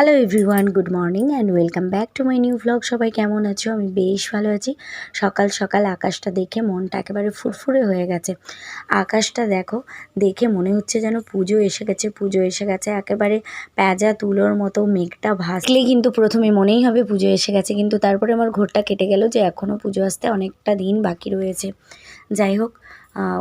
Hello everyone good morning and welcome back to my new vlog সবাই কেমন আছো? আমি বেশ ভালো আছি। সকাল সকাল আকাশটা দেখে মনটা একেবারে ফুরফুরে হয়ে গেছে। আকাশটা দেখো, দেখে মনে হচ্ছে যেন পুজো এসে গেছে, পুজো এসে গেছে। একেবারে প্যাজা তুলোর মতো মেঘটা ভাসলে কিন্তু প্রথমে মনেই হবে পুজো এসে গেছে। কিন্তু তারপরে আমার ঘোরটা কেটে গেল যে এখনও পুজো আসতে অনেকটা দিন বাকি রয়েছে। যাই হোক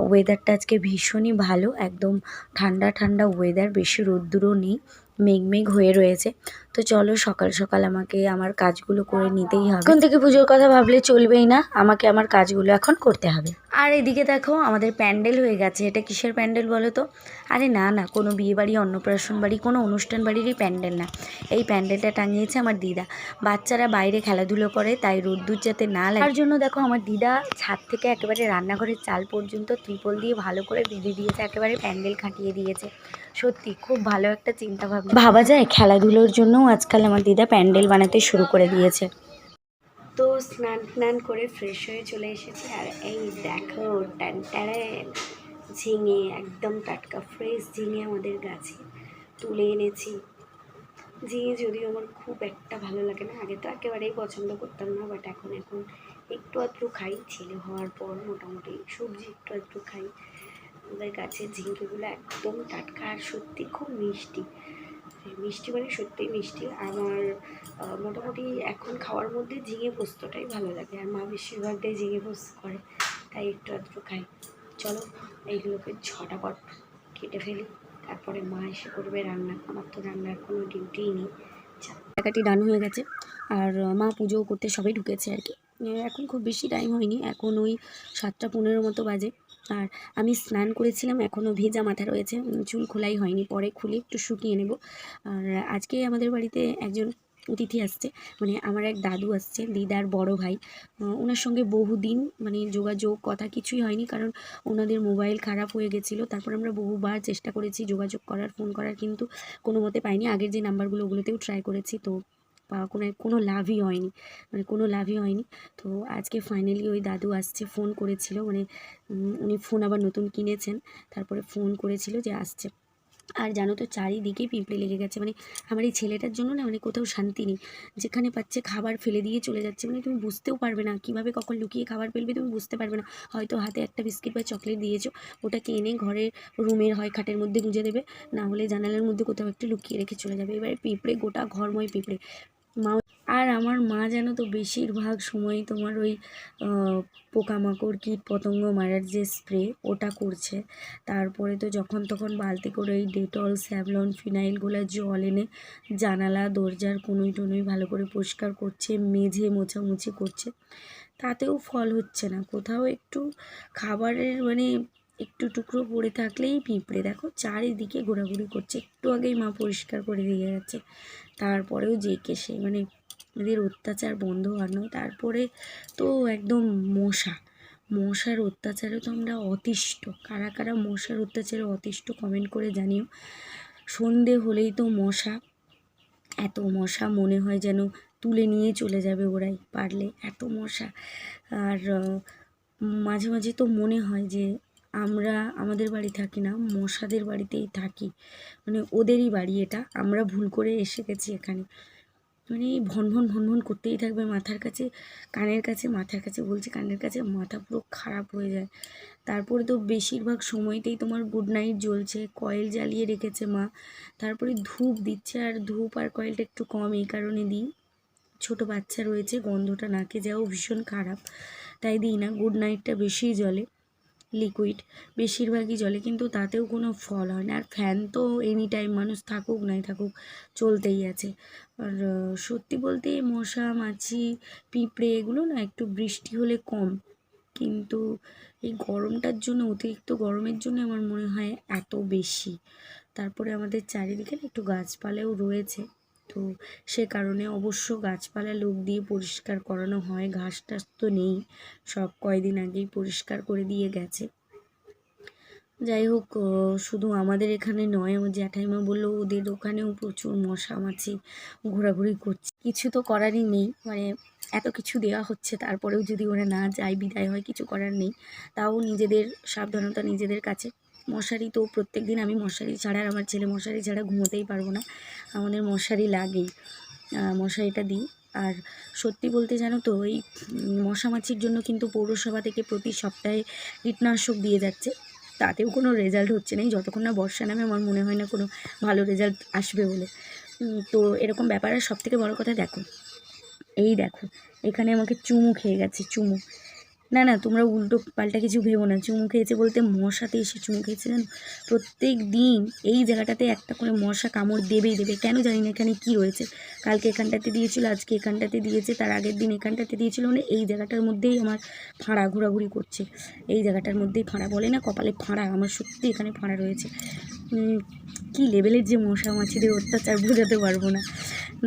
ওয়েদারটা আজকে ভীষণই ভালো। একদম ঠান্ডা ঠান্ডা ওয়েদার বেশি রোদ্দুরও নেই। মেঘ মেঘ হয়ে রয়েছে। তো চলো সকাল সকাল আমাকে আমার কাজগুলো করে নিতেই হবে। এখন থেকে পুজোর কথা ভাবলে চলবেই না আমাকে আমার কাজগুলো এখন করতে হবে। আর এদিকে দেখো আমাদের প্যান্ডেল হয়ে গেছে এটা কিসের প্যান্ডেল বলো তো? আরে না না কোনো বিয়ে বাড়ি অন্নপ্রাশন বাড়ি কোনো অনুষ্ঠান বাড়িরই প্যান্ডেল না। এই প্যান্ডেলটা টাঙিয়েছে আমার দিদা। বাচ্চারা বাইরে খেলাধুলো করে তাই রোদ্দুর যাতে না লাগে। তার জন্য দেখো আমার দিদা ছাদ থেকে একেবারে রান্নাঘরের চাল পর্যন্ত ত্রিপল দিয়ে ভালো করে বেঁধে দিয়েছে একেবারে প্যান্ডেল খাটিয়ে দিয়েছে। সত্যি খুব ভালো একটা চিন্তা ভাবনা ভাবা যায় খেলাধুলোর জন্যও আজকাল আমার দিদা প্যান্ডেল বানাতে শুরু করে দিয়েছে। তো স্নান টান করে ফ্রেশ হয়ে চলে এসেছে আর এই দেখো ট্যান ঝিঙে, একদম টাটকা ফ্রেশ ঝিঙে আমাদের গাছে তুলে এনেছি। ঝিঙে যদিও আমার খুব একটা ভালো লাগে না, আগে তো একেবারেই পছন্দ করতাম না বাট এখন এখন একটু আধটু খাই ছেলে হওয়ার পর মোটামুটি সবজি একটু আধটু খাই। আমাদের গাছের ঝিঙ্গেগুলো একদম টাটকা আর সত্যি খুব মিষ্টি। মিষ্টি মানে সত্যিই মিষ্টি। আমার মোটামুটি এখন খাওয়ার মধ্যে ঝিঙে পোস্তটাই ভালো লাগে। আর মা বেশিরভাগটাই ঝিঙে পোস্ত করে, তাই একটু আধটু খাই। চলো, এইগুলোকে ঝটাপট কেটে ফেলি। তারপরে মা এসে করবে রান্না। আমার তো রান্নার কোনো ডিউটিই নেই। কাটি ডান হয়ে গেছে। আর, মা পুজো করতে সবাই ঢুকেছে আর কি। এখন খুব বেশি টাইম হয়নি। এখন ওই সাতটা পনেরো মতো বাজে। আর আমি স্নান করেছিলাম এখনও ভেজা মাথা রয়েছে। চুল খোলাই হয়নি, পরে খুলে একটু শুকিয়ে নেব। আর আজকে আমাদের বাড়িতে একজন অতিথি আসছে মানে আমার এক দাদু আসছে, দিদার বড় ভাই। ওনার সঙ্গে বহুদিন মানে যোগাযোগ কথা কিছুই হয়নি, কারণ ওনাদের মোবাইল খারাপ হয়ে গেছিল। তারপর আমরা বহুবার চেষ্টা করেছি যোগাযোগ করার, ফোন করার, কিন্তু কোনো মতে পাইনি। আগের যে নাম্বারগুলো, ওগুলোতেও ট্রাই করেছি, তো কোনো কোনো লাভই হয়নি মানে কোনো লাভই হয়নি। তো আজকে ফাইনালি ওই দাদু আসছে ফোন করেছিল মানে উনি ফোন আবার নতুন কিনেছেন, তারপরে ফোন করেছিল যে আসছে। আর জানো তো চারিদিকে পিঁপড়ে লেগে গেছে মানে আমার এই ছেলেটার জন্য না মানে কোথাও শান্তি নেই। যেখানে পাচ্ছে খাবার ফেলে দিয়ে চলে যাচ্ছে মানে তুমি বুঝতেও পারবে না, কীভাবে কখন লুকিয়ে খাবার ফেলবে তুমি বুঝতে পারবে না। হয়তো হাতে একটা বিস্কিট বা চকলেট দিয়েছ, ওটাকে এনে ঘরের রুমের হয় খাটের মধ্যে গুঁজে দেবে, না হলে জানালার মধ্যে কোথাও একটু লুকিয়ে রেখে চলে যাবে। এবারে পিঁপড়ে, গোটা ঘরময় পিঁপড়ে। মা আর আমার মা যেন তো বেশিরভাগ সময় তোমার ওই পোকামাকড় কীট পতঙ্গ মারার যে স্প্রে, ওটা করছে। তারপরে তো যখন তখন বালতি করে ওই ডেটল স্যাভলন ফিনাইলগুলো জল এনে জানালা, দরজার কোনোই টোনোই ভালো করে পরিষ্কার করছে, মেঝে মোছামুছি করছে। তাতেও ফল হচ্ছে না। কোথাও একটু খাবারের মানে একটু টুকরো পড়ে থাকলেই পিঁপড়ে। দেখো, চারিদিকে ঘোরাঘুরি করছে। একটু আগেই মা পরিষ্কার করে দিয়ে গেছে। তারপরেও যে কেসে মানে এদের অত্যাচার বন্ধ হওয়ার নয় তারপরে তো একদম মশা। মশার অত্যাচারে তো আমরা অতিষ্ঠ। কারা কারা মশার অত্যাচারে অতিষ্ঠ কমেন্ট করে জানিও। সন্ধে হলেই তো মশা। এত মশা মনে হয় যেন তুলে নিয়ে চলে যাবে ওরাই পারলে, এত মশা। আর মাঝে মাঝে তো মনে হয় যে আমরা আমাদের বাড়ি থাকি না, মশাদের বাড়িতেই থাকি। মানে ওদেরই বাড়ি এটা, আমরা ভুল করে এসে গেছি এখানে। মানে এই ভন ভন ভন ভন করতেই থাকবে মাথার কাছে, কানের কাছে, মাথার কাছে বলছি কানের কাছে, মাথা পুরো খারাপ হয়ে যায়। তারপরে তো বেশিরভাগ সময়তেই তোমার গুড নাইট জ্বলছে কয়েল জ্বালিয়ে রেখেছে মা। তারপরে ধূপ দিচ্ছে আর ধূপ আর কয়েলটা একটু কম এই কারণে দিই। ছোট বাচ্চা রয়েছে, গন্ধটা নাকে যাও ভীষণ খারাপ। তাই দিই না গুড নাইটটা বেশিই জ্বলে। লিকুইড বেশিরভাগই জলে, কিন্তু তাতেও কোনো ফল হয় না। আর ফ্যান তো এনি টাইম মানুষ থাকুক, নাই থাকুক, চলতেই আছে। আর সত্যি বলতে মশা, মাছি, পিঁপড়ে এগুলো না একটু বৃষ্টি হলে কম। কিন্তু এই গরমটার জন্য, অতিরিক্ত গরমের জন্য আমার মনে হয় এত বেশি। তারপরে আমাদের চারিদিকে একটু গাছপালাও রয়েছে। তো সে কারণে অবশ্য গাছপালা লোক দিয়ে পরিষ্কার করানো হয় ঘাস টাস তো নেই, সব কয়দিন আগেই পরিষ্কার করে দিয়ে গেছে। যাই হোক শুধু আমাদের এখানে নয়, আমার জ্যাঠাইমা বলল ওদের ওখানেও প্রচুর মশা মাছি ঘোরাঘুরি করছে। কিছু তো করারই নেই মানে এত কিছু দেওয়া হচ্ছে, তারপরেও যদি ওরা না যায়, বিদায় হয়, কিছু করার নেই। তাও নিজেদের সাবধানতা নিজেদের কাছে। মশারি তো প্রত্যেক দিন আমি মশারি ছাড়া আমার ছেলে মশারি ছাড়া ঘুমোতেই পারব না। আমাদের মশারি লাগেই মশারিটা দিই। আর সত্যি বলতে জানো তো এই উম, মশা মাছির জন্য কিন্তু পৌরসভা থেকে প্রতি সপ্তাহে কীটনাশক দিয়ে যাচ্ছে। তাতেও কোনো রেজাল্ট হচ্ছে না। যতক্ষণ না বর্ষা নামে আমার মনে হয় না কোনো ভালো রেজাল্ট আসবে বলে। তো এরকম ব্যাপার। আর সব থেকে বড়ো কথা দেখো এই দেখো এখানে আমাকে চুমু খেয়ে গেছে চুমু। না না, তোমরা উল্টো পাল্টা কিছু ভেবো না। চুমু খেয়েছে বলতে মশাতে এসে চুমু খেয়েছে জানো? প্রত্যেক দিন এই জায়গাটাতে একটা করে মশা কামড় দেবেই দেবে। কেন জানি না এখানে কী রয়েছে। কালকে এখানটাতে দিয়েছিল, আজকে এখানটাতে দিয়েছে, তার আগের দিন এখানটাতে দিয়েছিল। মানে এই জায়গাটার মধ্যেই আমার ফাঁড়া ঘোরাঘুরি করছে। এই জায়গাটার মধ্যেই ফাঁড়া বলে না, কপালে ফাঁড়া, আমার সত্যি এখানে ফাঁড়া রয়েছে। কী লেভেলের যে মশা মাছিদের অত্যাচার বোঝাতে পারব না।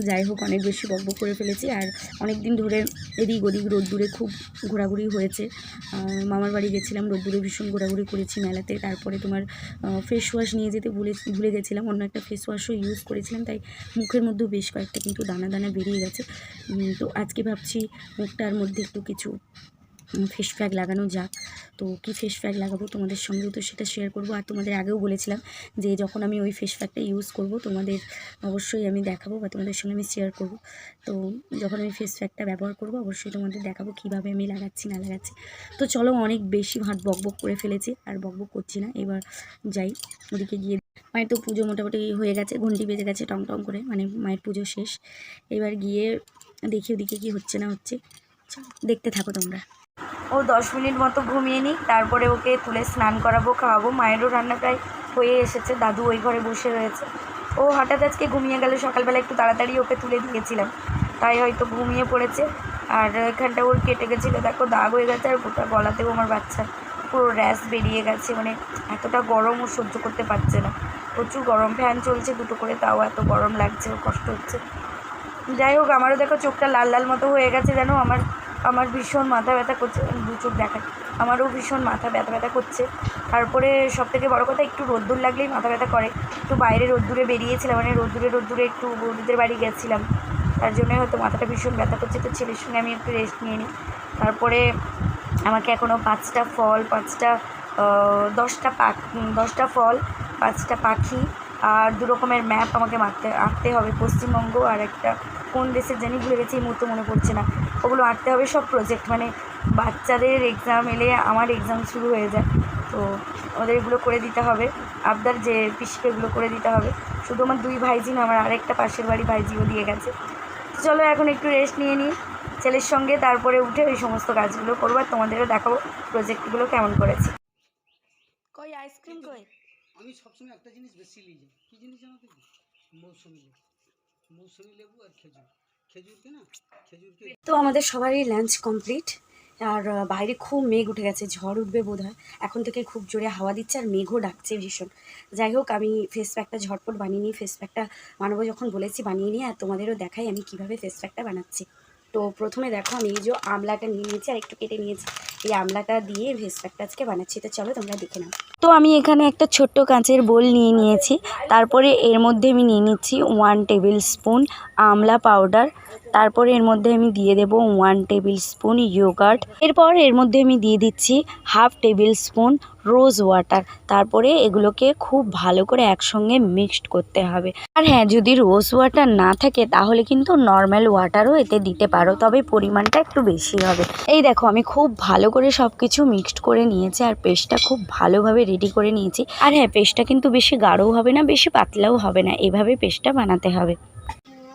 যাই হোক, অনেক বেশি বকবক করে ফেলেছি আর অনেক দিন ধরে এদিক ওদিক রোদ্দুরে খুব ঘোরাঘুরি হয়েছে। মামার বাড়ি গেছিলাম রোদ্দুরে ভীষণ ঘোরাঘুরি করেছি মেলাতে। তারপরে তোমার ফেস ওয়াশ নিয়ে যেতে ভুলে ভুলে গেছিলাম, অন্য একটা ফেস ওয়াশও ইউজ করেছিলাম, তাই মুখের মধ্যেও বেশ কয়েকটা কিন্তু দানা দানা বেরিয়ে গেছে। তো আজকে ভাবছি মুখটার মধ্যে একটু কিছু ফেস প্যাক লাগানো যাক। তো কী ফেস প্যাক লাগাবো তোমাদের সঙ্গেও তো সেটা শেয়ার করব। আর তোমাদের আগেও বলেছিলাম যে যখন আমি ওই ফেস প্যাকটা ইউজ করব, তোমাদের অবশ্যই আমি দেখাবো বা তোমাদের সঙ্গে আমি শেয়ার করব। তো যখন আমি ফেস প্যাকটা ব্যবহার করব, অবশ্যই তোমাদের দেখাবো কীভাবে আমি লাগাচ্ছি, না লাগাচ্ছি। তো চলো অনেক বেশি ভাত বকবক করে ফেলেছি, আর বকবক করছি না। এবার যাই, ওদিকে গিয়ে মায়ের তো পুজো মোটামুটি হয়ে গেছে, ঘন্টি বেজে গেছে টং টং করে মানে মায়ের পুজো শেষ। এবার গিয়ে দেখি ওদিকে কি হচ্ছে না হচ্ছে। দেখতে থাকো তোমরা। ও দশ মিনিট মতো ঘুমিয়ে নিই তারপরে ওকে তুলে স্নান করাবো, খাওয়াবো। মায়েরও রান্না প্রায় হয়ে এসেছে, দাদু ওই ঘরে বসে রয়েছে। ও হঠাৎ আজকে ঘুমিয়ে গেল, সকালবেলা একটু তাড়াতাড়ি ওকে তুলে দিয়েছিলাম। তাই হয়তো ঘুমিয়ে পড়েছে। আর এখানটা ওর কেটে গেছিল, দেখো দাগ হয়ে গেছে আর গোটা গলাতেও আমার বাচ্চা পুরো র্যাশ বেরিয়ে গেছে। মানে এতটা গরম ও সহ্য করতে পারছে না। প্রচুর গরম ফ্যান চলছে দুটো করে, তাও এত গরম লাগছে, ও কষ্ট হচ্ছে। যাই হোক, আমারও দেখো চোখটা লাল লাল মতো হয়ে গেছে জানো আমার আমার ভীষণ মাথা ব্যথা করছে, দু চোখ দেখায়। আমারও ভীষণ মাথা ব্যথা ব্যথা করছে। তারপরে সব থেকে বড়ো কথা, একটু রোদ্দুর লাগলেই মাথা ব্যথা করে। একটু বাইরে রোদ্দুরে বেরিয়েছিলাম মানে রোদ্দুরে রোদ্দুরে একটু বৌদিদের বাড়ি গেছিলাম। তার জন্যই হয়তো মাথাটা ভীষণ ব্যথা করছে, তো ছেলের সঙ্গে আমি একটু রেস্ট নিয়ে নিই। তারপরে আমাকে এখনও পাঁচটা ফল, পাঁচটা দশটা পাখ দশটা ফল, পাঁচটা পাখি আর দু রকমের ম্যাপ আমাকে মারতে, আঁকতে হবে। পশ্চিমবঙ্গ আর একটা কোন দেশের জানি ভুলে গেছি, এই মুহূর্তে মনে পড়ছে না। ওগুলো আঁকতে হবে সব প্রজেক্ট মানে বাচ্চাদের এক্সাম এলে আমার এক্সাম শুরু হয়ে যায়। তো ওদের এগুলো করে দিতে হবে আবদার যে পিসিকে এগুলো করে দিতে হবে। শুধু আমার দুই ভাইজি না আমার আরেকটা পাশের বাড়ি ভাইজিও দিয়ে গেছে। তো চলো এখন একটু রেস্ট নিয়ে নিই ছেলের সঙ্গে তারপরে উঠে ওই সমস্ত কাজগুলো করব আর তোমাদেরও দেখাবো প্রজেক্টগুলো কেমন করেছে। কই আইসক্রিম কই? আমি সবসময় একটা জিনিস বেশি নিয়ে যাই কী জিনিস জানো মৌসুমি লেবু। মৌসুমি লেবু আর খেজুর। তো আমাদের সবারই লাঞ্চ কমপ্লিট আর বাইরে খুব মেঘ উঠে গেছে ঝড় উঠবে বোধ হয় এখন থেকে খুব জোরে হাওয়া দিচ্ছে আর মেঘও ডাকছে ভীষণ। যাই হোক আমি ফেস প্যাকটা ঝটপট বানিয়ে নিই। ফেস প্যাকটা বানাবো যখন বলেছি বানিয়ে নিই আর তোমাদেরও দেখাই আমি কীভাবে ফেস প্যাকটা বানাচ্ছি। তো প্রথমে দেখো আমি এই যে আমলাটা নিয়ে নিয়েছি আর একটু কেটে নিয়েছি। এই আমলাটা দিয়ে ফেস প্যাকটা আজকে বানাচ্ছি। তো চলো তোমরা দেখে নাও। তো আমি এখানে একটা ছোট্ট কাঁচের বোল নিয়ে নিয়েছি। তারপরে এর মধ্যে আমি নিয়ে নিচ্ছি one table spoon amla powder তারপরে এর মধ্যে আমি দিয়ে দেব ওয়ান টেবিল স্পুন ইয়োগার্ট এরপর এর মধ্যে আমি দিয়ে দিচ্ছি half table spoon rose water তারপরে এগুলোকে খুব ভালো করে একসঙ্গে মিক্সড করতে হবে। আর হ্যাঁ যদি রোজ ওয়াটার না থাকে, তাহলে কিন্তু নর্মাল ওয়াটারও এতে দিতে পারো, তবে পরিমাণটা একটু বেশি হবে। এই দেখো, আমি খুব ভালো করে সব কিছু মিক্সড করে নিয়েছি, আর পেস্টটা খুব ভালোভাবে রেডি করে নিয়েছি। আর হ্যাঁ পেস্টটা কিন্তু বেশি গাঢ়ও হবে না, বেশি পাতলাও হবে না, এভাবে পেস্টটা বানাতে হবে।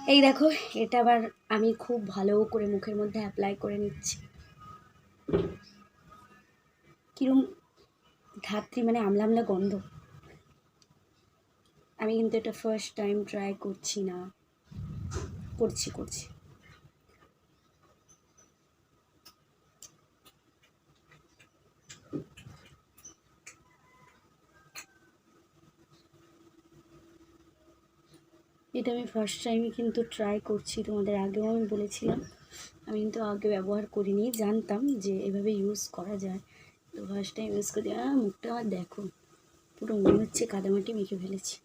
এই দেখো, এটা আবার আমি খুব ভালো করে মুখের মধ্যে অ্যাপ্লাই করে নিচ্ছি। কিরম ধাত্রী মানে আমলা আমলা গন্ধ। আমি কিন্তু এটা ফার্স্ট টাইম ট্রাই করছি না। করছি করছি। এটা আমি ফার্স্ট টাইমই কিন্তু ট্রাই করছি, তোমাদের আগেও আমি বলেছিলাম। আমি কিন্তু আগে ব্যবহার করিনি, জানতাম যে এভাবে ইউজ করা যায়। তো ফার্স্ট টাইম ইউজ করি, আহ, মুখটা আমার দেখো, পুরো মনে হচ্ছে কাদামাটি মেখে ফেলেছি।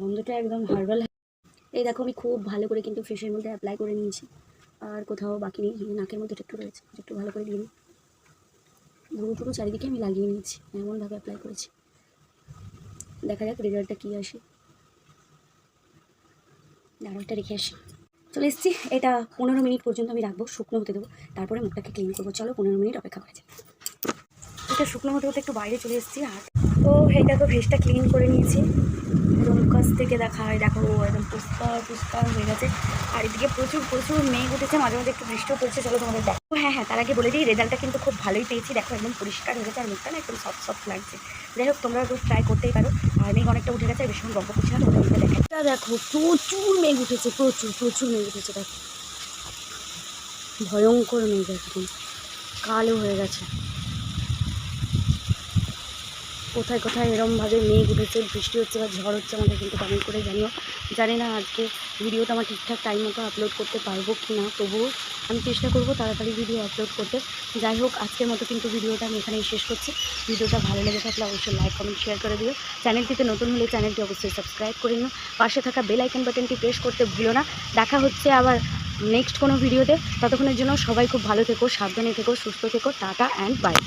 গন্ধটা একদম হার্বাল এই দেখো, আমি খুব ভালো করে কিন্তু ফেসের মধ্যে অ্যাপ্লাই করে নিয়েছি। আর কোথাও বাকি নেই নাকের মধ্যে একটু রয়েছে, একটু ভালো করে দিয়ে নিই। পুরো পুরো চারিদিকে আমি লাগিয়ে নিয়েছি, এমনভাবে অ্যাপ্লাই করেছি। দেখা যাক রেজাল্টটা কী আসে। দাঁড়াটা রেখে আসি। চলে এসেছি। এটা পনেরো মিনিট পর্যন্ত আমি রাখব, শুকনো হতে দেবো। তারপরে মুখটাকে ক্লিন করব। চলো পনেরো মিনিট অপেক্ষা করা যাক। এটা শুকনো হতে হতে একটু বাইরে চলে এসেছি আর তো এই দেখো ভেজটা ক্লিন করে নিয়েছি। একদম কাছ থেকে দেখা হয়, দেখো একদম পরিষ্কার পরিষ্কার হয়ে গেছে। আর এদিকে প্রচুর প্রচুর মেঘ উঠেছে, মাঝে মাঝে একটু বৃষ্টিও পড়ছে, চলো তোমাদের দেখো। হ্যাঁ হ্যাঁ তার আগে বলে দিই রেজাল্টটা কিন্তু খুব ভালোই পেয়েছি। দেখো একদম পরিষ্কার হয়ে গেছে, আর মুখটা না একদম সফট সফট লাগছে। যাই হোক তোমরা একটু ট্রাই করতেই পারো। আর মেঘ অনেকটা উঠে গেছে বেশিক্ষণ গল্প করছি না, তোমাদের দেখে দেখো, প্রচুর মেঘ উঠেছে, প্রচুর প্রচুর মেঘ উঠেছে, দেখো। ভয়ঙ্কর মেঘ একদম। কালো হয়ে গেছে। কোথায় কোথায় এরমভাবে মেঘ উঠেছে, বৃষ্টি হচ্ছে বা ঝড় হচ্ছে আমাকে কিন্তু কমেন্ট করে জানিও। জানি না আজকে ভিডিওটা আমার ঠিকঠাক টাইম মতো আপলোড করতে পারব কি না তবুও আমি চেষ্টা করব তাড়াতাড়ি ভিডিও আপলোড করতে। যাই হোক, আজকের মতো কিন্তু ভিডিওটা আমি এখানেই শেষ করছি। ভিডিওটা ভালো লেগে থাকলে অবশ্যই লাইক কমেন্ট শেয়ার করে দিও। চ্যানেলটিতে নতুন হলে চ্যানেলটি অবশ্যই সাবস্ক্রাইব করে নিও। পাশে থাকা বেল আইকন বাটনটি প্রেস করতে ভুলো না। দেখা হচ্ছে আবার নেক্সট কোনো ভিডিওতে ততক্ষণের জন্য সবাই খুব ভালো থেকো, সাবধানে থেকো, সুস্থ থেকো। Tata and by